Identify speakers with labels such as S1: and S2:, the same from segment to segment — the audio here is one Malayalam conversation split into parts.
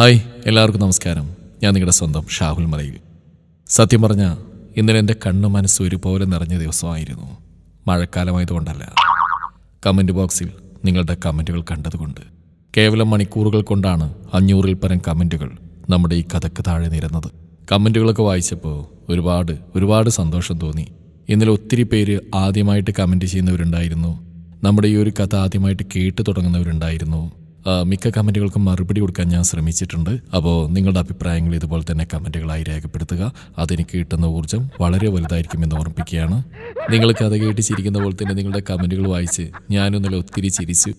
S1: ഹായ് എല്ലാവർക്കും നമസ്കാരം. ഞാൻ നിങ്ങളുടെ സ്വന്തം ഷാഹുൽ മലയിൽ. സത്യം പറഞ്ഞ ഇന്നലെ എന്റെ കണ്ണ് മനസ്സ് ഒരുപോലെ നിറഞ്ഞ ദിവസമായിരുന്നു. മഴക്കാലമായതുകൊണ്ടല്ല. കമന്റ് ബോക്സിൽ നിങ്ങളുടെ കമന്റുകൾ കണ്ടതുകൊണ്ട്. കേവലം മണിക്കൂറുകൾ കൊണ്ടാണ് അഞ്ഞൂറിൽ പരം കമന്റുകൾ നമ്മുടെ ഈ കഥക്ക് താഴെ നിരന്നത്. കമന്റുകളൊക്കെ വായിച്ചപ്പോൾ ഒരുപാട് ഒരുപാട് സന്തോഷം തോന്നി. ഇന്നലെ ഒത്തിരി പേര് ആദ്യമായിട്ട് കമന്റ് ചെയ്യുന്നവരുണ്ടായിരുന്നു. നമ്മുടെ ഈ ഒരു കഥ ആദ്യമായിട്ട് കേട്ട് തുടങ്ങുന്നവരുണ്ടായിരുന്നു. മിക്ക കമന്റുകൾക്കും മറുപടി കൊടുക്കാൻ ഞാൻ ശ്രമിച്ചിട്ടുണ്ട്. അപ്പോൾ നിങ്ങളുടെ അഭിപ്രായങ്ങൾ ഇതുപോലെ തന്നെ കമന്റുകളായി രേഖപ്പെടുത്തുക. അതെനിക്ക് കിട്ടുന്ന ഊർജം വളരെ വലുതായിരിക്കുമെന്ന് ഓർമ്മിപ്പിക്കുകയാണ്. നിങ്ങൾ കഥ കേട്ട് ചിരിക്കുന്ന പോലെ തന്നെ നിങ്ങളുടെ കമന്റുകൾ വായിച്ച് ഞാനൊന്നില്ല ഒത്തിരി ചിരിച്ചു.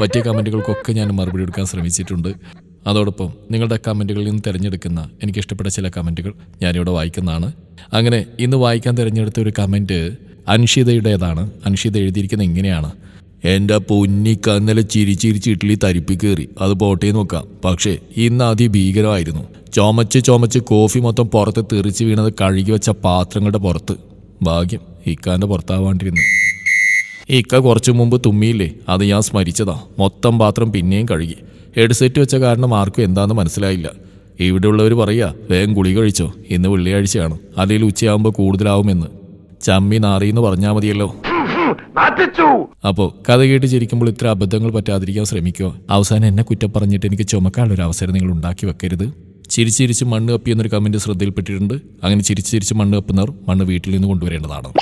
S1: പറ്റിയ കമന്റുകൾക്കൊക്കെ ഞാൻ മറുപടി കൊടുക്കാൻ ശ്രമിച്ചിട്ടുണ്ട്. അതോടൊപ്പം നിങ്ങളുടെ കമന്റുകളിൽ നിന്ന് തിരഞ്ഞെടുക്കുന്ന എനിക്ക് ഇഷ്ടപ്പെട്ട ചില കമന്റുകൾ ഞാനിവിടെ വായിക്കുന്നതാണ്. അങ്ങനെ ഇന്ന് വായിക്കാൻ തിരഞ്ഞെടുത്ത ഒരു കമന്റ് അൻഷിതയുടേതാണ്. അൻഷിത എഴുതിയിരിക്കുന്നത് ഇങ്ങനെയാണ്. എന്റെ പൊന്നി ചിരി ചിരിച്ച് ഇഡ്ഡലി തരിപ്പി കയറി അത് പോട്ടേ നോക്കാം. പക്ഷേ ഇന്ന് അതിഭീകരമായിരുന്നു. ചുമച്ച് ചുമച്ച് കോഫി മൊത്തം പുറത്ത് തെറിച്ച് വീണത് കഴുകി വെച്ച പാത്രങ്ങളുടെ പുറത്ത്. ഭാഗ്യം ഇക്കാന്റെ പുറത്താവാണ്ടിരുന്നു. ഇക്ക കുറച്ചു മുമ്പ് തുമ്മിയില്ലേ? അത് ഞാൻ സ്മരിച്ചതാ. മൊത്തം പാത്രം പിന്നെയും കഴുകി. ഹെഡ്സെറ്റ് വെച്ച കാരണം ആർക്കും എന്താണെന്ന് മനസ്സിലായില്ല. ഇവിടെയുള്ളവർ പറയുക വേഗം ഗുളി കഴിച്ചോ. ഇന്ന് വെള്ളിയാഴ്ചയാണ്. അല്ലെങ്കിൽ ഉച്ചയാകുമ്പോൾ കൂടുതലാവുമെന്ന്. ചമ്മി നാറിയെന്ന് പറഞ്ഞാൽ മതിയല്ലോ. അപ്പോ കഥ കേട്ട് ചിരിക്കുമ്പോൾ ഇത്ര അബദ്ധങ്ങൾ പറ്റാതിരിക്കാൻ ശ്രമിക്കുക അവസാനം എന്നെ കുറ്റം പറഞ്ഞിട്ട് എനിക്ക് ചുമക്കാനുള്ള ഒരു അവസരം നിങ്ങൾ ഉണ്ടാക്കി വെക്കരുത്. ചിരിച്ചിരിച്ച് മണ്ണ് കപ്പി എന്നൊരു കമന്റ് ശ്രദ്ധയിൽപ്പെട്ടിട്ടുണ്ട്. അങ്ങനെ ചിരിച്ചിരിച്ച് ചിരിച്ച് മണ്ണ് കപ്പുന്നവർ മണ്ണ് വീട്ടിൽ നിന്ന് കൊണ്ടുവരേണ്ടതാണ്.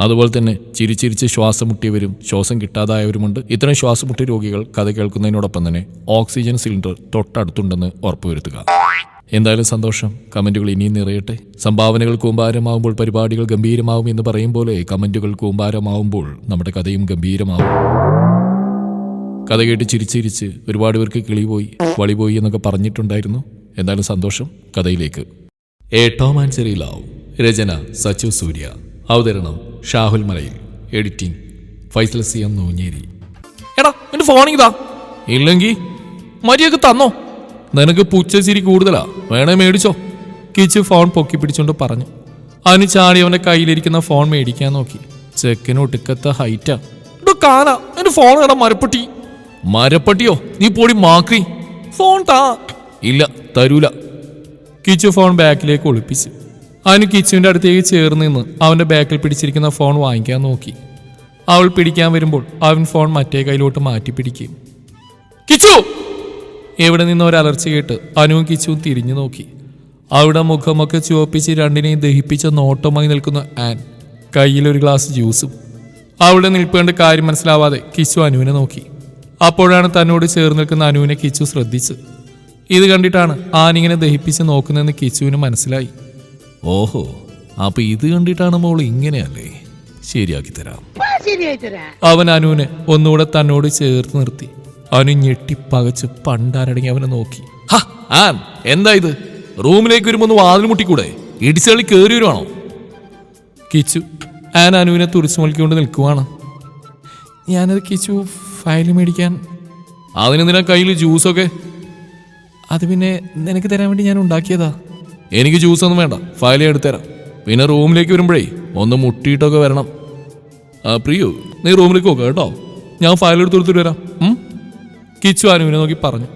S1: അതുപോലെ തന്നെ ചിരിച്ചിരിച്ച് ശ്വാസം മുട്ടിയവരും ശ്വാസം കിട്ടാതായവരുമുണ്ട്. ഇത്തരം ശ്വാസം മുട്ടിയ രോഗികൾ കഥ കേൾക്കുന്നതിനോടൊപ്പം തന്നെ ഓക്സിജൻ സിലിണ്ടർ തൊട്ടടുത്തുണ്ടെന്ന് ഉറപ്പുവരുത്തുക. എന്തായാലും സന്തോഷം. കമന്റുകൾ ഇനിയും നിറയട്ടെ. സംഭാവനകൾ കൂമ്പാരമാവുമ്പോൾ പരിപാടികൾ ഗംഭീരമാവും എന്ന് പറയും പോലെ കമന്റുകൾ കൂമ്പാരമാവുമ്പോൾ നമ്മുടെ കഥയും ഗംഭീരമാവും. കഥ കേട്ട് ചിരിച്ചിരിച്ച് ഒരുപാട് പേർക്ക് കിളി പോയി വളി പോയി എന്നൊക്കെ പറഞ്ഞിട്ടുണ്ടായിരുന്നു. എന്തായാലും സന്തോഷം കഥയിലേക്ക്. A Tom and Cherry love രചന സച്ചു സൂര്യ. അവതരണം Shahul Malayil. Editing Faisal C M Noonjeri. എടാ എന്റെ ഫോണിതാ ഇല്ലെങ്കിൽ മര്യാദയ്ക്ക് തന്നോ? നിനക്ക് പുച്ചച്ചിരി കൂടുതലാ. വേണേ മേടിച്ചോ. കിച്ച് ഫോൺ പൊക്കി പിടിച്ചോണ്ട് പറഞ്ഞു. അവന് ചാടി അവന്റെ കയ്യിലിരിക്കുന്ന ഫോൺ മേടിക്കാൻ നോക്കി. ചെക്കന് ഒടുക്കത്തെ ഹൈറ്റാ കാന എന്റെ ഫോൺ കട മരപ്പട്ടി. മരപ്പട്ടിയോ? നീ പോടി മാക്രി. ഫോൺ താ. ഇല്ല തരൂല. കിച്ചു ഫോൺ ബാക്കിലേക്ക് ഒളിപ്പിച്ചു. അവന് കിച്ചുവിന്റെ അടുത്തേക്ക് ചേർന്ന് നിന്ന് അവന്റെ ബാക്കിൽ പിടിച്ചിരിക്കുന്ന ഫോൺ വാങ്ങിക്കാൻ നോക്കി. അവൾ പിടിക്കാൻ വരുമ്പോൾ അവൻ ഫോൺ മറ്റേ കയ്യിലോട്ട് മാറ്റി പിടിക്കും കിച്ചു എവിടെ നിന്ന് ഒരു അലർച്ച കേട്ട് അനുവും കിച്ചുവും തിരിഞ്ഞു നോക്കി. അവിടെ മുഖമൊക്കെ ചുവപ്പിച്ച് രണ്ടിനെയും ദഹിപ്പിച്ച നോട്ടമായി നിൽക്കുന്ന ആൻ. കയ്യിലൊരു ഒരു ഗ്ലാസ് ജ്യൂസും. അവിടെ നിൽപ്പേണ്ട കാര്യം മനസ്സിലാവാതെ കിച്ചു അനുവിനെ നോക്കി. അപ്പോഴാണ് തന്നോട് ചേർന്ന് നിൽക്കുന്ന അനുവിനെ കിച്ചു ശ്രദ്ധിച്ച് ഇത് കണ്ടിട്ടാണ് ആനിങ്ങനെ ദഹിപ്പിച്ച് നോക്കുന്നതെന്ന് കിച്ചുവിന് മനസ്സിലായി. ഓഹോ അപ്പൊ ഇത് കണ്ടിട്ടാണ് മോൾ ഇങ്ങനെയല്ലേ? ശരിയാക്കി തരാം. അവൻ അനുവിനെ ഒന്നുകൂടെ തന്നോട് ചേർത്ത് നിർത്തി. അനു ഞെട്ടിപ്പകച്ച് പണ്ടാരടങ്ങി അവനെ നോക്കി. ഹാ ആൻ എന്താ ഇത്? റൂമിലേക്ക് വരുമ്പോ ഒന്ന് വാതിൽ മുട്ടിക്കൂടെ? ഇടിച്ചളി കയറി വരുവാണോ? കിച്ചു ആൻ അനുവിനെ തുറിച്ചു മുളിക്കൊണ്ട് നിൽക്കുവാണ്. ഞാനത് കിച്ചു ഫയൽ മേടിക്കാൻ അതിനെന്തിനാ കയ്യിൽ ജ്യൂസൊക്കെ? അത് പിന്നെ നിനക്ക് തരാൻ വേണ്ടി ഞാൻ ഉണ്ടാക്കിയതാ. എനിക്ക് ജ്യൂസ് ഒന്നും വേണ്ട ഫയൽ എടുത്തുതരാം. പിന്നെ റൂമിലേക്ക് വരുമ്പോഴേ ഒന്ന് മുട്ടിയിട്ടൊക്കെ വരണം. ആ പ്രിയു നീ റൂമിലേക്ക് നോക്കാം കേട്ടോ. ഞാൻ ഫയൽ എടുത്ത് കൊടുത്തിട്ട് വരാം? കിച്ചു അനുവിനെ നോക്കി പറഞ്ഞു.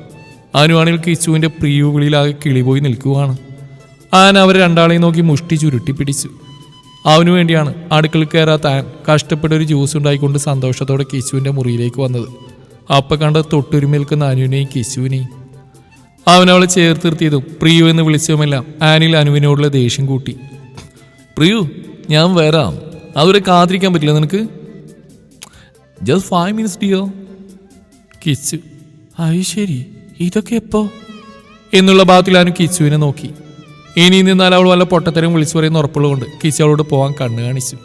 S1: അനുവാണെങ്കിൽ കിച്ചുവിന്റെ പ്രിയുവിളിയിലാകെ കിളിപോയി നിൽക്കുകയാണ് ആൻ അവർ രണ്ടാളെയും നോക്കി മുഷ്ടി ചുരുട്ടി പിടിച്ചു. അവനു വേണ്ടിയാണ് അടുക്കളയിൽ കയറാത്ത ആൻ കഷ്ടപ്പെട്ട ഒരു ജ്യൂസ് ഉണ്ടായിക്കൊണ്ട് സന്തോഷത്തോടെ കിച്ചുവിന്റെ മുറിയിലേക്ക് വന്നത്. അപ്പം കണ്ട തൊട്ടുരുമി നിൽക്കുന്ന അനുവിനെയും കിച്ചുവിനെയും. അവനവളെ അവളെ ചേർത്തിർത്തിയതും പ്രിയു എന്ന് വിളിച്ചതുമെല്ലാം ആനിൽ അനുവിനോടുള്ള ദേഷ്യം കൂട്ടി. പ്രിയു ഞാൻ വരാം. അതുവരെ കാത്തിരിക്കാൻ പറ്റില്ല നിനക്ക്? ജസ്റ്റ് ഫൈവ് മിനിറ്റ്സ് ഡിയോ കിച്ചു അത് ശരി ഇതൊക്കെ എപ്പോ? എന്നുള്ള ഭാഗത്തിൽ അനു കിച്ചുവിനെ നോക്കി. ഇനി നിന്നാൽ അവൾ വല്ല പൊട്ടത്തരം വിളിച്ചു പറയുന്ന ഉറപ്പുള്ളതുകൊണ്ട് കിച്ചു അവളോട് പോവാൻ കണ്ണു കാണിച്ചു.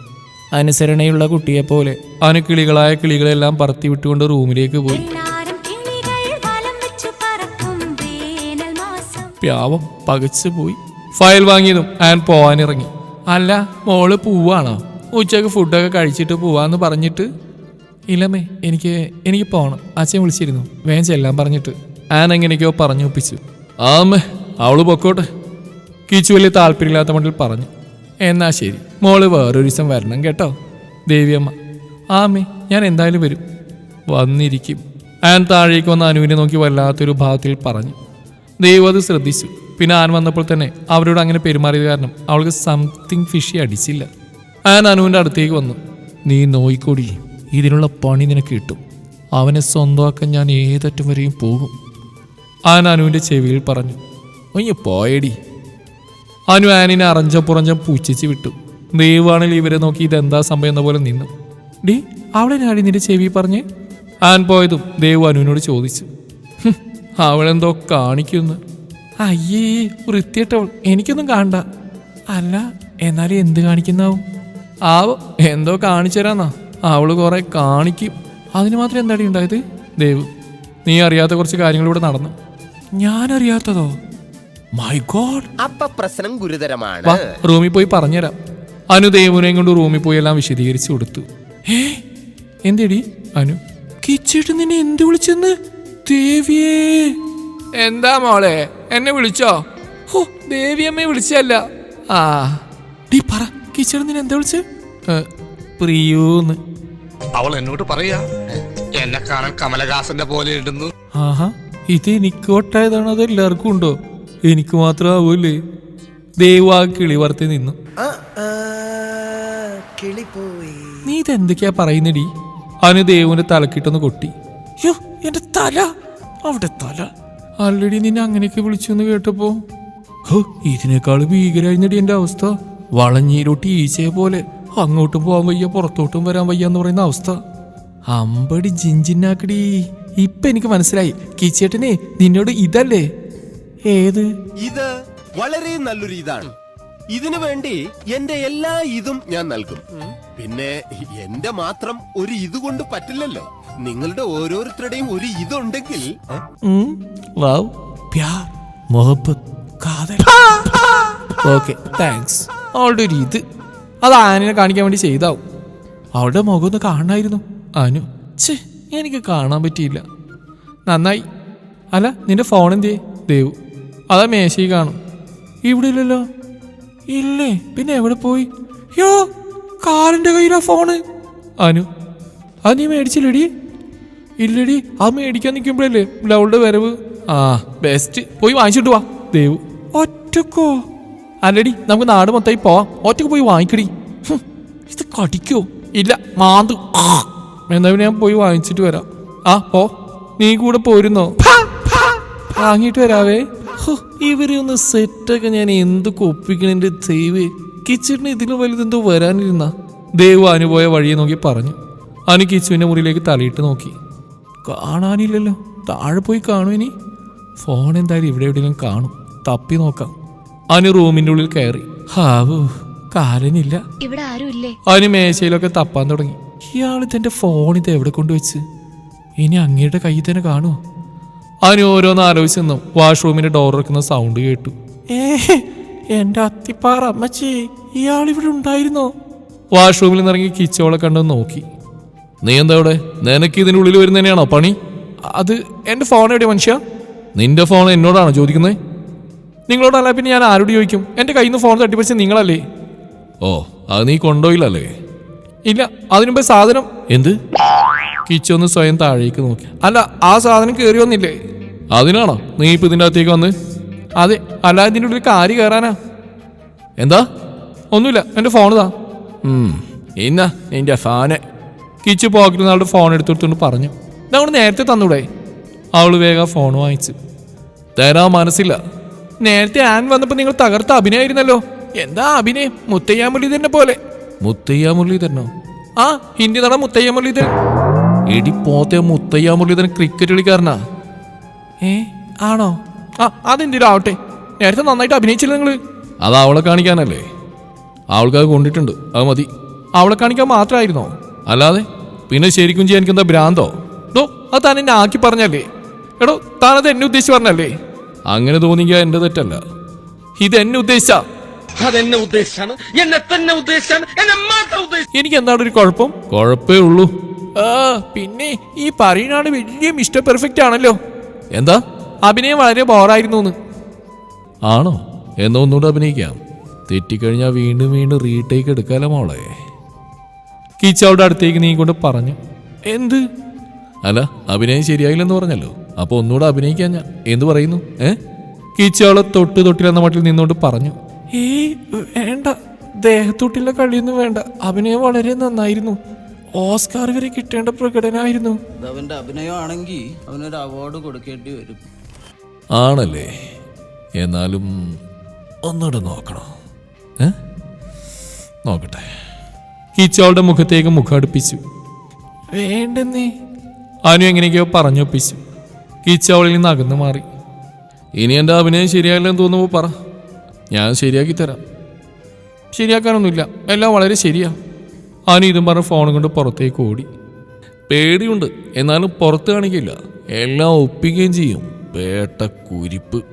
S1: അനുസരണയുള്ള കുട്ടിയെ പോലെ. അവന് കിളികളായ കിളികളെല്ലാം പറത്തി വിട്ടുകൊണ്ട് റൂമിലേക്ക് പോയി.
S2: കിന്നാരം കിളികൾ വലം വെച്ചു പറക്കും വേനൽ മാസം.
S1: പ്യാവം പകച്ചു പോയി. ഫയൽ വാങ്ങിയതും ആൻ പോവാനിറങ്ങി. അല്ല മോൾ പോവാണോ? ഉച്ചയ്ക്ക് ഫുഡൊക്കെ കഴിച്ചിട്ട് പോവാന്ന് പറഞ്ഞിട്ട് ഇല്ലമ്മേ എനിക്ക് എനിക്ക് പോകണം അച്ഛൻ വിളിച്ചിരുന്നു. വേഗം എല്ലാം പറഞ്ഞിട്ട്. ആൻ എങ്ങനെയൊക്കെയോ പറഞ്ഞു ഒപ്പിച്ചു. ആമ്മേ അവൾ പൊക്കോട്ടെ. കീച്ചു വലിയ താല്പര്യമില്ലാത്ത മട്ടിൽ പറഞ്ഞു. എന്നാ ശരി. മോൾ വേറൊരു ദിവസം വരണം കേട്ടോ. ദേവിയമ്മ ആമ്മേ ഞാൻ എന്തായാലും വരും. വന്നിരിക്കും. ആൻ താഴേക്ക് വന്ന അനുവിനെ നോക്കി വല്ലാത്തൊരു ഭാവത്തിൽ പറഞ്ഞു. ദൈവം അത് ശ്രദ്ധിച്ചു. പിന്നെ ആൻ വന്നപ്പോൾ തന്നെ അവരോട് അങ്ങനെ പെരുമാറിയത് കാരണം അവൾക്ക് സംതിങ് ഫിഷി അടിച്ചില്ല. ആൻ അനുവിന്റെ അടുത്തേക്ക് വന്നു. നീ നോയിക്കോടി. ഇതിനുള്ള പണി നിനക്ക് കിട്ടും. അവനെ സ്വന്തമാക്കാൻ ഞാൻ ഏതറ്റം വരെയും പോകും. ആൻ അനുവിന്റെ ചെവിയിൽ പറഞ്ഞു ഒയ്യ പോയടി. അനു ആനിനെ അറഞ്ചം പുറഞ്ഞ പൂച്ചിച്ച് വിട്ടു. ദൈവമാണെങ്കിൽ ഇവരെ നോക്കി ഇതെന്താ സംഭവം എന്ന പോലെ നിന്നു. ഡി അവളെ നാടി നിന്റെ ചെവി പറഞ്ഞേ? ആൻ പോയതും ദേവു അനുവിനോട് ചോദിച്ചു "ഹും, അവളെന്തോ കാണിക്കുന്നു. അയ്യേ വൃത്തിയിട്ടവൾ എനിക്കൊന്നും കാണണ്ട. അല്ല എന്നാലും എന്ത് കാണിക്കുന്നാവും? ആവോ എന്തോ കാണിച്ചു തരാന്നാ അവൾ കുറെ കാണിക്കും. അതിന് മാത്രം എന്താടി ഉണ്ടായത്? ദേവ് നീ അറിയാത്ത കുറച്ച് കാര്യങ്ങളിവിടെ നടന്നു. ഞാൻ അറിയാത്തതോ മൈ ഗോഡ്
S3: അപ്പൊ പ്രശ്നം ഗുരുതരമാണ്.
S1: വാ റൂമിൽ പോയി പറഞ്ഞുതരാം. അനു ദേവുനെയും കൊണ്ട് റൂമിൽ പോയി എല്ലാം വിശദീകരിച്ചു കൊടുത്തു. ഏ എന്തേടി അനു? കിച്ചേട്ട് നിന്നെ എന്ത് വിളിച്ചെന്ന്? ദേവിയേ. എന്താ മോളെ എന്നെ വിളിച്ചോ? ഹോ ദേവിയമ്മയെ വിളിച്ചല്ല ആ. ഡീ പറ കിച്ചേട്ട് നിന്നെ എന്താ വിളിച്ച്? പ്രിയൂന്ന്.
S4: അവൾ എന്നോട് പറയാ എന്നെ കാണാൻ കമലഹാസന്റെ പോലെ ഇടുന്നു.
S1: ആഹാ ഇത് എനിക്ക് ഒട്ടായതാണോ അത് എല്ലാവർക്കും ഉണ്ടോ? എനിക്ക് മാത്രം ആവൂലേ ദൈവാ കിളി വർത്തി നിന്നു.
S3: കിളി പോയി.
S1: നീ ഇതെന്തൊക്കെയാ പറയുന്നടി? അവന് ദേവുവിന്റെ തലക്കിട്ടൊന്ന് കൊട്ടി. യോ എന്റെ തല? അവിടെ തല. ആൾറെഡി നിന്നെ അങ്ങനെയൊക്കെ വിളിച്ചു എന്ന് കേട്ടപ്പോ. ഹോ ഇതിനേക്കാൾ ഭീകരായിരുന്നടി എന്റെ അവസ്ഥ. വളഞ്ഞീരോട്ട് ഈച്ചയെ പോലെ. അങ്ങോട്ടും പോകാൻ വയ്യ പുറത്തോട്ടും വരാൻ വയ്യ എന്ന് പറയുന്ന അവസ്ഥ. അമ്പടി ജിഞ്ചിന്നാക്കടി. ഇപ്പൊ എനിക്ക് മനസ്സിലായി. കിച്ചേട്ടനെ നിന്നോട് ഇതല്ലേ? ഏത്?
S3: ഇത് വളരെ നല്ലൊരു ഇതാണ്. ഇതിനു വേണ്ടി എന്റെ എല്ലാ ഇതും ഞാൻ നൽകും. പിന്നെ എന്റെ മാത്രം ഒരു ഇത് കൊണ്ട് പറ്റില്ലല്ലോ. നിങ്ങളുടെ ഓരോരുത്തരുടെയും ഒരു ഇതുണ്ടെങ്കിൽ.
S1: Okay thanks. ഒരു ഇത്. അത് ആനിനെ കാണിക്കാൻ വേണ്ടി ചെയ്താവും. അവളുടെ മുഖം ഒന്ന് കാണായിരുന്നു അനു ഛേ എനിക്ക് കാണാൻ പറ്റിയില്ല. നന്നായി. അല്ല നിന്റെ ഫോൺ എന്തേ ദേവു അതാ മേശയിൽ കാണും. ഇവിടെ ഇല്ലല്ലോ. ഇല്ലേ പിന്നെ എവിടെ പോയി? യോ കാലിന്റെ കയ്യിലാ ഫോണ് അനു അത് നീ മേടിച്ചില്ലടി. ഇല്ലടി അത് മേടിക്കാൻ നിൽക്കുമ്പോഴല്ലേ ലവളുടെ വരവ്. ആ ബെസ്റ്റ് പോയി വാങ്ങിച്ചിട്ട് വാ ദേവു. ഒറ്റക്കോ? അല്ലടി നമുക്ക് നാട് മൊത്തമായി പോവാം. ഒറ്റയ്ക്ക് പോയി വാങ്ങിക്കടി. ഇത് കടിക്കോ? ഇല്ല മാന്തു. എന്നാ പിന്നെ ഞാൻ പോയി വാങ്ങിച്ചിട്ട് വരാം. ആ പോ. നീ കൂടെ പോരുന്നോ? വാങ്ങിയിട്ട് വരാവേ. ഇവരെ ഒന്ന് സെറ്റൊക്കെ ഞാൻ എന്ത് കൊപ്പിക്കണെന്റെ ദൈവേ. കിച്ചണിന് ഇതിലും വലുതെന്തോ വരാനിരുന്ന. ദേവ് അനുപോയ വഴിയെ നോക്കി പറഞ്ഞു. അനു കിച്ചുവിന്റെ മുറിയിലേക്ക് തലയിട്ട് നോക്കി. കാണാനില്ലല്ലോ. താഴെ പോയി കാണും ഇനി? ഫോൺ എന്തായാലും ഇവിടെ എവിടെയെങ്കിലും കാണും. തപ്പി നോക്കാം. അനു റൂമിന്റെ ഉള്ളിൽ കയറി. ഹാവൂ കാലനില്ല.
S5: ഇവിടെ ആരുമില്ലേ
S1: അനു മേശയിലൊക്കെ തപ്പാൻ തുടങ്ങി. ഇയാൾ തന്റെ ഫോൺ ഇത് എവിടെ കൊണ്ടുവച്ച്? ഇനി അങ്ങയുടെ കയ്യിൽ തന്നെ കാണുമോ അനു ഓരോന്ന് ആലോചിച്ച് നിന്നു. വാഷ്റൂമിന്റെ ഡോർ ഇറക്കുന്ന സൗണ്ട് കേട്ടു. ഏ എന്റെ അത്തിപ്പാറ അമ്മച്ചി ഇയാൾ ഇവിടെ ഉണ്ടായിരുന്നോ? വാഷ്റൂമിൽ നിറങ്ങി കിച്ചോളെ കണ്ടു നോക്കി. നീ എന്താ ഇവിടെ? നിനക്ക് ഇതിന്റെ ഉള്ളിൽ വരുന്നതന്നെയാണോ പണി? അത് എന്റെ ഫോൺ എവിടെയാ മനുഷ്യ? നിന്റെ ഫോൺ എന്നോടാണോ ചോദിക്കുന്നത് നിങ്ങളോടല്ല പിന്നെ ഞാൻ ആരോട് ചോദിക്കും? എന്റെ കയ്യിൽ നിന്ന് ഫോൺ തട്ടിപ്പറിച്ച നിങ്ങളല്ലേ? ഓ അത് നീ കൊണ്ടോയില്ലല്ലേ ഇല്ല അതിനുമ്പേ സാധനം എന്ത്? കിച്ചൊന്ന് സ്വയം താഴേക്ക് നോക്കി. അല്ല ആ സാധനം കയറി വന്നില്ലേ? അതിനാണോ? നീ ഇപ്പൊ ഇതിന്റെ അകത്തേക്ക് വന്ന്? അതെ അല്ല ഇതിന്റെ ഉള്ളിൽ കാര്യം കയറാനാ എന്താ? ഒന്നുമില്ല എന്റെ ഫോൺ താ ഉം, ഇന്നാ നിന്റെ ഫാന് കിച്ചു പോക്കറ്റിൽ നിന്ന് അവളുടെ ഫോൺ എടുത്തുകൊടുത്തോണ്ട് പറഞ്ഞു. നമ്മൾ നേരത്തെ തന്നൂടെ? അവൾ വേഗം ഫോൺ വാങ്ങിച്ചു. തരാൻ മനസ്സില്ല. നേരത്തെ ആൻ വന്നപ്പോ നിങ്ങൾ തകർത്ത അഭിനയായിരുന്നല്ലോ. എന്താ അഭിനയം? മുത്തയ്യ മുരളീധരനെ പോലെ. മുത്തയ്യ മുരളീധരനോ? ആ ഹിന്ദി നട മുത്തയ്യ മുരളീധരൻ. എടി പോത്തെ മുത്തയ്യ മുരളീധരൻ ക്രിക്കറ്റ് കളിക്കാരനാ. ഏ ആണോ? ആ അതെന്തിനും ആവട്ടെ. നേരത്തെ നന്നായിട്ട് അഭിനയിച്ചില്ല നിങ്ങൾ? അത് അവളെ കാണിക്കാനല്ലേ. അവൾക്ക് അത് കൊണ്ടിട്ടുണ്ട്. അത് മതി. അവളെ കാണിക്കാൻ മാത്രമായിരുന്നോ? അല്ലാതെ പിന്നെ ശരിക്കും ചെയ്യാൻ എനിക്ക് എന്താ ഭ്രാന്തോ? ഡോ അത് താൻ എന്നെ ആക്കി പറഞ്ഞല്ലേ. എടോ താനത് എന്നെ ഉദ്ദേശിച്ച് പറഞ്ഞല്ലേ? അങ്ങനെ തോന്നിക്കുക എന്റെ തെറ്റല്ല. ഇത് എന്നെ ഉദ്ദേശിച്ച?
S4: അതെന്നെ ഉദ്ദേശാണ് എന്നെ തന്നെ ഉദ്ദേശാണ് എന്നെ മാത്രം ഉദ്ദേശിച്ചു
S1: എനിക്ക് എന്താണ് ഒരു കുഴപ്പം? കുഴപ്പേ ഉള്ളൂ. ആ പിന്നെ ഈ പറയണാണ് വലിയ മിസ്റ്റർ പെർഫെക്റ്റ് ആണല്ലോ. എന്താ? അഭിനയം വളരെ ബോറായിരുന്നു ആണോ? എന്നാ ഒന്നുകൂടെ അഭിനയിക്കാം. തെറ്റിക്കഴിഞ്ഞാൽ വീണ്ടും വീണ്ടും റീടേക്ക് എടുക്കാലോ മോളെ. കീച്ചവളുടെ അടുത്തേക്ക് നീ കൊണ്ട് പറഞ്ഞു. എന്ത്? അല്ല അഭിനയം ശരിയായില്ലെന്ന് പറഞ്ഞല്ലോ. അപ്പൊ ഒന്നുകൂടെ അഭിനയിക്കാൻ ഞാൻ എന്ത് പറയുന്നു? ഏ? കീച്ചവളെ തൊട്ട് തൊട്ടിലെന്ന മട്ടിൽ നിന്നുകൊണ്ട് പറഞ്ഞു. ഏ വേണ്ട. ദേഹത്തൊട്ടിലെ കളിയൊന്നും വേണ്ട. അഭിനയം വളരെ നന്നായിരുന്നു. ഓസ്കാർ വരെ കിട്ടേണ്ട പ്രകടനമായിരുന്നു
S5: അവന്റെ അഭിനയമാണെങ്കിൽ അവനൊരു അവാർഡ് കൊടുക്കേണ്ടി വരും.
S1: ആണല്ലേ. എന്നാലും ഒന്നുകൂടെ നോക്കണോ. ഏ? നോക്കട്ടെ. കീച്ചവളുടെ മുഖത്തേക്ക് മുഖം അടുപ്പിച്ചു. വേണ്ടെന്നേ. അനു എങ്ങനെയൊക്കെയോ പറഞ്ഞൊപ്പിച്ചു. കീച്ചവളിൽ നിന്ന് അകന്നു മാറി. ഇനി എന്റെ അഭിനയം ശരിയായില്ലെന്ന് തോന്നുമ്പോൾ പറ. ഞാൻ ശരിയാക്കി തരാം. ശരിയാക്കാനൊന്നുമില്ല. എല്ലാം വളരെ ശരിയാ. അവന് ഇതും പറഞ്ഞ് ഫോൺ കൊണ്ട് പുറത്തേക്ക് ഓടി. പേടിയുണ്ട്. എന്നാലും പുറത്ത് കാണിക്കില്ല. എല്ലാം ഒപ്പിക്കുകയും ചെയ്യും. പേട്ട കുരിപ്പ്.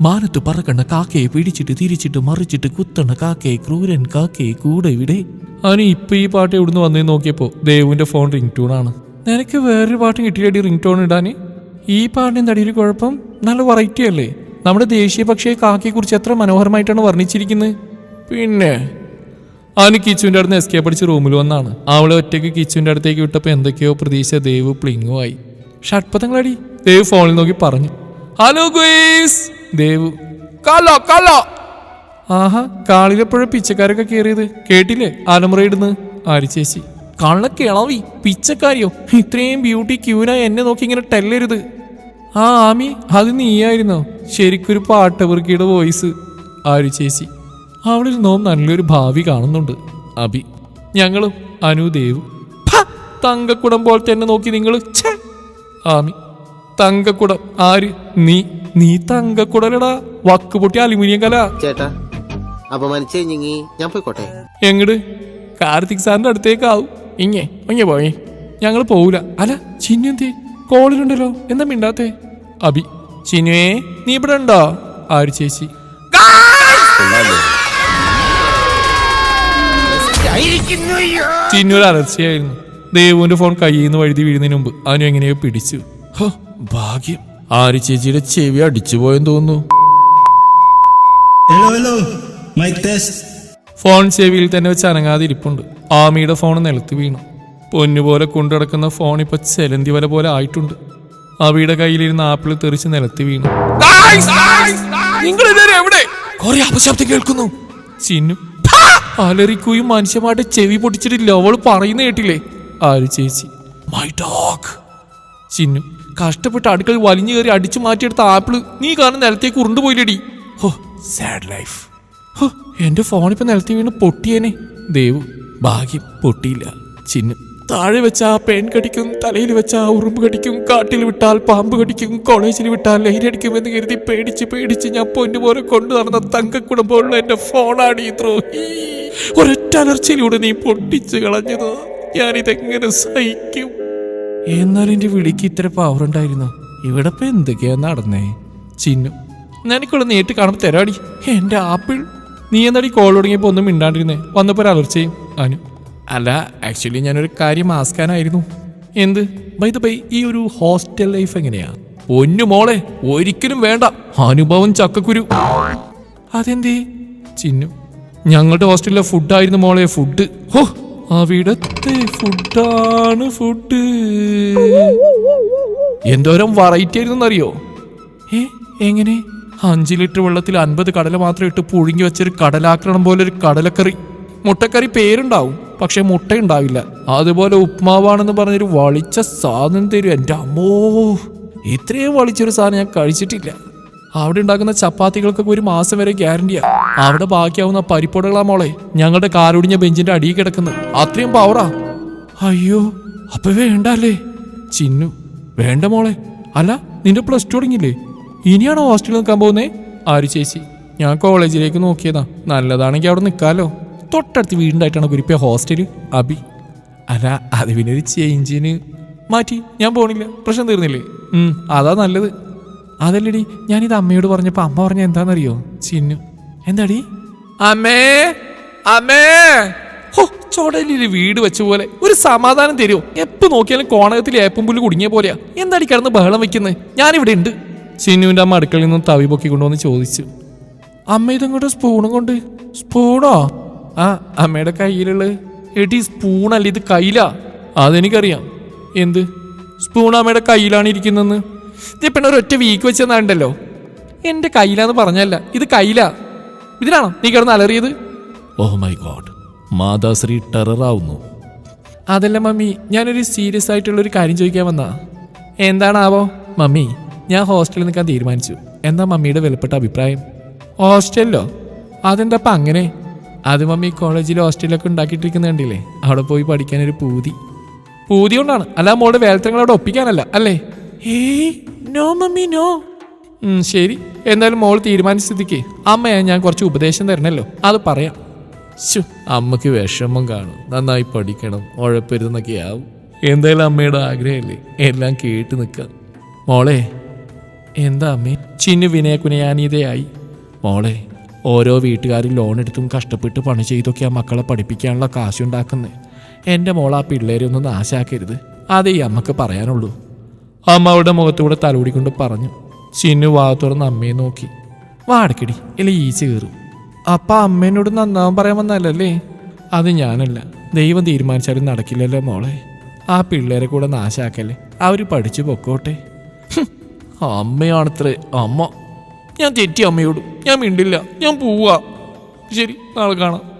S1: മാനത്ത് പറക്കണ്ട കാക്കയെ പിടിച്ചിട്ട് തിരിച്ചിട്ട് മറിച്ചിട്ട് കുത്തണ കാക്കയെ ക്രൂരൻ കാക്കയെ കൂടെ ഇവിടെ അവന് ഇപ്പൊ ഈ പാട്ട് എവിടുന്ന് വന്നേ നോക്കിയപ്പോ ദേവുവിന്റെ ഫോൺ റിംഗ് ടൂണാണ് നിനക്ക് വേറൊരു പാട്ട് കിട്ടിയടി റിംഗ് ടോൺ ഇടാന് ഈ പാടിന്റെ തടിയിൽ കുഴപ്പം നല്ല വെറൈറ്റി അല്ലേ? നമ്മുടെ ദേശീയ പക്ഷിയെ കാക്കിയെക്കുറിച്ച് എത്ര മനോഹരമായിട്ടാണ് വർണിച്ചിരിക്കുന്നത്? പിന്നെ അവന് കിച്ചുവിന്റെ അടുത്ത് എസ്കേപ്പ് അടിച്ച് റൂമിൽ വന്നാണ്. അവളെ ഒറ്റയ്ക്ക് കിച്ചുവിന്റെ അടുത്തേക്ക് വിട്ടപ്പോൾ എന്തൊക്കെയോ പ്രതീക്ഷ ദേവ് പ്ലിങ്ങുമായി ഷഡ്പഥങ്ങളടി ദേവ് ഫോണിൽ നോക്കി പറഞ്ഞു. Hello guys. ദേവ് കലോ കലോ ആഹാ കാളിലെപ്പോഴും പിച്ചക്കാരൊക്കെ കയറിയത്. കേട്ടില്ലേ? അലമുറയിടുന്ന് ആരി ചേച്ചി? കള്ള കിളവി പിച്ചക്കാരിയോ? ഇത്രയും ബ്യൂട്ടി ക്യൂനായി എന്നെ നോക്കി ഇങ്ങനെ ടെല്ലരുത് ആ ആമി അത് നീയായിരുന്നോ? ശരിക്കൊരു പാട്ടവൃക്കിയുടെ വോയിസ് ആരു ചേച്ചി? അവളിൽ നോം നല്ലൊരു ഭാവി കാണുന്നുണ്ട്. അഭി ഞങ്ങളും അനുദേവ് തങ്കക്കുടം പോലെ തന്നെ നോക്കി നിങ്ങൾ ആമി തങ്കക്കുടം ആര്? നീ നീ തങ്കക്കുടലടാ. വക്ക് പൊട്ടി അലുമിനിയം കല.
S6: ചേട്ടാ അപമാനിച്ചു ഞാൻ പോയിക്കോട്ടെ?
S1: എങ്ങട്? കാർത്തിക് സാറിന്റെ അടുത്തേക്കാവും. ഇങ്ങേ ഇങ്ങേ പോയി. ഞങ്ങൾ പോവൂല. അല്ല ചിന്നു എന്തേ? കോളിലുണ്ടല്ലോ. എന്താ മിണ്ടാത്തേ? അബി ചിന്നുവേ നീ ഇവിടെ ഉണ്ടോ? ആര് ചേച്ചി. ചിന്നു അലർച്ചയായിരുന്നു. ദേവുവിന്റെ ഫോൺ കയ്യിൽ നിന്ന് വഴുതി വീഴുന്നതിന് മുമ്പ് അവനും എങ്ങനെയോ പിടിച്ചു. ഭാഗ്യം. ആര് ചേച്ചിയുടെ ചെവി അടിച്ചു പോയെന്ന് തോന്നുന്നു.
S7: Hello hello test.
S1: ഫോൺ ചെവിയിൽ തന്നെ വെച്ച് അനങ്ങാതിരിപ്പുണ്ട്. ആമിയുടെ ഫോൺ നിലത്ത് വീണു. പൊന്നുപോലെ കൊണ്ടുനടക്കുന്ന ഫോൺ ഇപ്പൊ ചെലന്തി വല പോലെ ആയിട്ടുണ്ട്. അവിയുടെ കയ്യിലിരുന്ന ആപ്പിൾ തെറിച്ച് നിലത്ത് വീണു. നിങ്ങൾ എവിടെ? കുറെ അപശബ്ദം കേൾക്കുന്നു. ചിന്നു. അലറിക്കുകയും മനുഷ്യമായിട്ട് ചെവി പൊട്ടിച്ചിട്ടില്ല. അവൾ പറയുന്ന കേട്ടില്ലേ? ആര് ചേച്ചി? My dog Chinnu. കഷ്ടപ്പെട്ട് അടുക്കൾ വലിഞ്ഞു കയറി അടിച്ചു മാറ്റിയെടുത്ത ആപ്പിൾ നീ കാരണം നിലത്തേക്ക് ഉരുണ്ടുപോയില്ലടി. ഹോ സാഡ് ലൈഫ് എന്റെ ഫോൺ ഇപ്പൊ നിലത്തി വീണ് പൊട്ടിയേനെ. ദേവു ഭാഗ്യം പൊട്ടിയില്ല. ചിന്നു താഴെ വെച്ച ആ പെൺ കടിക്കും തലയിൽ വെച്ച ആ ഉറുമ്പ് കടിക്കും കാട്ടിൽ വിട്ടാൽ പാമ്പ് കടിക്കും കോളേജിൽ വിട്ടാൽ ലൈരടിക്കും എന്ന് കരുതി പേടിച്ച് പേടിച്ച് ഞാൻ പൊന്നു പോലെ കൊണ്ടു നടന്ന തങ്കക്കുടം പോലുള്ള എന്റെ ഫോണാണ് ഈ ദ്രോഹി. ഒരൊറ്റ അലർച്ചയിലൂടെ നീ പൊട്ടിച്ചു കളഞ്ഞത്. ഞാനിതെങ്ങനെ സഹിക്കും? എന്നാലും എന്റെ വിളിക്ക് ഇത്ര പവർ ഉണ്ടായിരുന്നു? ഇവിടെ ഇപ്പൊ എന്തൊക്കെയാ നടന്നേ? ചിന്നു ഞാനിക്കുള്ള നേരിട്ട് കാണുമ്പോ തരാടി. എന്റെ ആപ്പിൾ നീ എന്താടി കോൾ തുടങ്ങിയപ്പോ ഒന്നും മിണ്ടാണ്ടിരുന്നേ? വന്നപ്പോ ഒരു അലർച്ചയും അനു. അല്ല ആക്ച്വലി ഞാനൊരു കാര്യം ആസ്കാനായിരുന്നു എന്ത്? ബൈ ദ ബൈ ഈ ഒരു ഹോസ്റ്റൽ ലൈഫ് എങ്ങനെയാ? പൊന്നു മോളെ ഒരിക്കലും വേണ്ട. അനുഭവം ചക്കക്കുരു. അതെന്തേ? ചിന്നു ഞങ്ങളുടെ ഹോസ്റ്റലിലെ ഫുഡായിരുന്നു മോളെ ഫുഡ് ഹോ അവിടത്തെ ഫുഡാണ് ഫുഡ് എന്തോരം വെറൈറ്റി ആയിരുന്നു അറിയോ ഏ എങ്ങനെ? അഞ്ച് ലിറ്റർ വെള്ളത്തിൽ അൻപത് കടല മാത്രം ഇട്ട് പുഴുങ്ങി വെച്ചൊരു കടലാക്രണം പോലെ ഒരു കടലക്കറി. മുട്ടക്കറി പേരുണ്ടാവും പക്ഷെ മുട്ട ഉണ്ടാവില്ല അതുപോലെ ഉപ്മാവാണെന്ന് പറഞ്ഞൊരു വളിച്ച സാധനം തരും എന്റെ അമ്മോ. ഇത്രയും വളിച്ചൊരു സാധനം ഞാൻ കഴിച്ചിട്ടില്ല. അവിടെ ഉണ്ടാക്കുന്ന ചപ്പാത്തികൾക്കൊക്കെ ഒരു മാസം വരെ ഗ്യാരണ്ടിയാ. അവിടെ ബാക്കിയാവുന്ന പരിപ്പൊടകളാ മോളെ ഞങ്ങളുടെ കാലൊടിഞ്ഞ ബെഞ്ചിന്റെ അടിയിൽ കിടക്കുന്നത്. അത്രയും പവറാ അയ്യോ അപ്പൊ വേണ്ടല്ലേ? ചിന്നു വേണ്ട മോളെ. അല്ല നിന്റെ പ്ലസ് ടു തുടങ്ങിയില്ലേ? ഇനിയാണോ ഹോസ്റ്റലിൽ നിൽക്കാൻ പോകുന്നേ? ആര് ചേച്ചി? ഞാൻ കോളേജിലേക്ക് നോക്കിയതാ. നല്ലതാണെങ്കിൽ അവിടെ നിൽക്കാമല്ലോ തൊട്ടടുത്ത് വീടുണ്ടായിട്ടാണ് കുരിപ്പിയ ഹോസ്റ്റൽ അബി. അല്ല അത് പിന്നെ ഒരു ചേഞ്ചിന്. മാറ്റി ഞാൻ പോണില്ല. പ്രശ്നം തീർന്നില്ലേ? അതാ നല്ലത്. അതല്ലടി ഞാനിത് അമ്മയോട് പറഞ്ഞപ്പോൾ അമ്മ പറഞ്ഞ എന്താണെന്നറിയോ ചിന്നു. എന്താടി? അമ്മേ! അമ്മേ! ഹോ ചുടലിൽ വീട് വെച്ച പോലെ. ഒരു സമാധാനം തരുമോ? എപ്പോൾ നോക്കിയാലും കോണകത്തിൽ ഏപ്പും പുല്ല് കുടുങ്ങിയ പോലെയാ. എന്താടി കിടന്ന് ബഹളം വെക്കുന്നത് ഞാനിവിടെ ഉണ്ട് ചിന്നുവിന്റെ അമ്മ അടുക്കളയിൽ നിന്നും തവി പൊക്കി കൊണ്ടുവന്ന് ചോദിച്ചു അമ്മ ഇതങ്ങോട്ട് സ്പൂണും കൊണ്ട്? സ്പൂണോ ആ? അമ്മയുടെ കയ്യിലുള്ളത് എടി സ്പൂണല്ല ഇത് കയ്യിലാ. അതെനിക്കറിയാം. എന്ത്? സ്പൂൺ അമ്മയുടെ കയ്യിലാണ് ഇരിക്കുന്നതെന്ന്? ഇത് പിന്നെ ഒരൊറ്റ വീക്ക് വെച്ചെന്നാണ്ടല്ലോ. എന്റെ കയ്യിലാന്ന് പറഞ്ഞല്ല ഇത് കയ്യിലാ. ഇതിനാണോ നീ കിടന്ന് അലറിയത്? Oh my God മാതാശ്രീ ടെററാവുന്നു. അതല്ല മമ്മി ഞാനൊരു സീരിയസ് ആയിട്ടുള്ള ഒരു കാര്യം ചോദിക്കാൻ വന്നാ. എന്താണാവോ മമ്മി? ഞാൻ ഹോസ്റ്റലിൽ നിൽക്കാൻ തീരുമാനിച്ചു. എന്താ മമ്മിയുടെ വിലപ്പെട്ട അഭിപ്രായം? ഹോസ്റ്റലിലോ? അതെന്താ അപ്പം അങ്ങനെ? അത് മമ്മി കോളേജിൽ ഹോസ്റ്റലിലൊക്കെ ഉണ്ടാക്കിയിട്ടിരിക്കുന്ന കണ്ടില്ലേ? അവിടെ പോയി പഠിക്കാനൊരു പൂതി. പൂതി കൊണ്ടാണ്. അല്ല മോളുടെ വേലത്തങ്ങൾ അവിടെ ഒപ്പിക്കാനല്ല അല്ലേ? ഏയ് നോ മമ്മി നോ. ശരി. എന്തായാലും മോൾ തീരുമാനിച്ച സ്ഥിതിക്ക് അമ്മയെ ഞാൻ കുറച്ച് ഉപദേശം തരണല്ലോ. അത് പറയാം. ശു അമ്മയ്ക്ക് വിഷമം കാണും. നന്നായി പഠിക്കണം ഉഴപ്പരുതെന്നൊക്കെ ആവും എന്തായാലും അമ്മയുടെ ആഗ്രഹമല്ലേ? എല്ലാം കേട്ട് നിൽക്കാം. മോളെ എന്താ അമ്മേ? ചിന്നു വിനയകുനയാനീതയായി. മോളെ ഓരോ വീട്ടുകാരും ലോൺ എടുത്തും കഷ്ടപ്പെട്ട് പണി ചെയ്തൊക്കെ ആ മക്കളെ പഠിപ്പിക്കാനുള്ള കാശുണ്ടാക്കുന്നത് എന്റെ മോൾ ആ പിള്ളേരെ ഒന്നും നാശാക്കരുത്. അതേ ഈ അമ്മയ്ക്ക് പറയാനുള്ളൂ. അമ്മ അവളുടെ മുഖത്തൂടെ തലോടിക്കൊണ്ട് പറഞ്ഞു. ചിന്നു വാ തുറന്ന് അമ്മയെ നോക്കി. വാടക്കടി ഇല്ല ഈച്ച കയറും. അപ്പ അമ്മേനോട് നന്നാവാൻ പറയാൻ വന്നല്ലേ അത് ഞാനല്ല. ദൈവം തീരുമാനിച്ചാലും നടക്കില്ലല്ലോ മോളെ. ആ പിള്ളേരെ കൂടെ നാശാക്കല്ലേ? അവർ പഠിച്ചു പൊക്കോട്ടെ. അമ്മയാണത്രേ. അമ്മ. ഞാൻ തെറ്റി അമ്മയോട്. ഞാൻ മിണ്ടില്ല. ഞാൻ പോവാ. ശരി നാളെ കാണാം.